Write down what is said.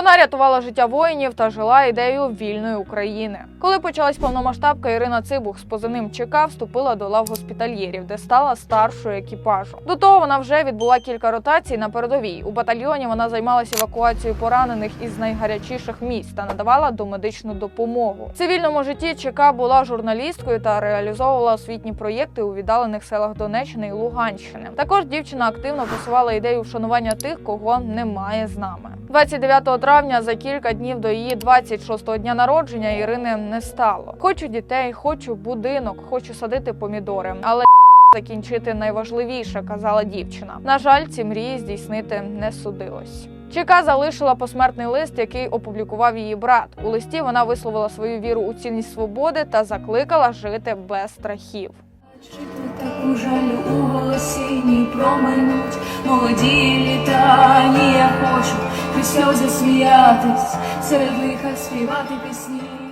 Вона рятувала життя воїнів та жила ідеєю вільної України. Коли почалась повномасштабка, Ірина Цибух з позивним ЧК вступила до лав госпітальєрів, де стала старшою екіпажу. До того вона вже відбула кілька ротацій на передовій. У батальйоні вона займалася евакуацією поранених із найгарячіших місць та надавала домедичну допомогу. В цивільному житті ЧК була журналісткою та реалізовувала освітні проєкти у віддалених селах Донеччини і Луганщини. Також дівчина активно просувала ідею вшанування тих, кого немає з нами. 29 травня за кілька днів до її 26-го дня народження Ірини не стало. Хочу дітей, хочу будинок, хочу садити помідори, але закінчити найважливіше, казала дівчина. На жаль, ці мрії здійснити не судилось. Чека залишила посмертний лист, який опублікував її брат. У листі вона висловила свою віру у цінність свободи та закликала жити без страхів. Чути таку жалю у голосінні проминуть молоді літа, ні, засміятись, серед лиха співати пісні.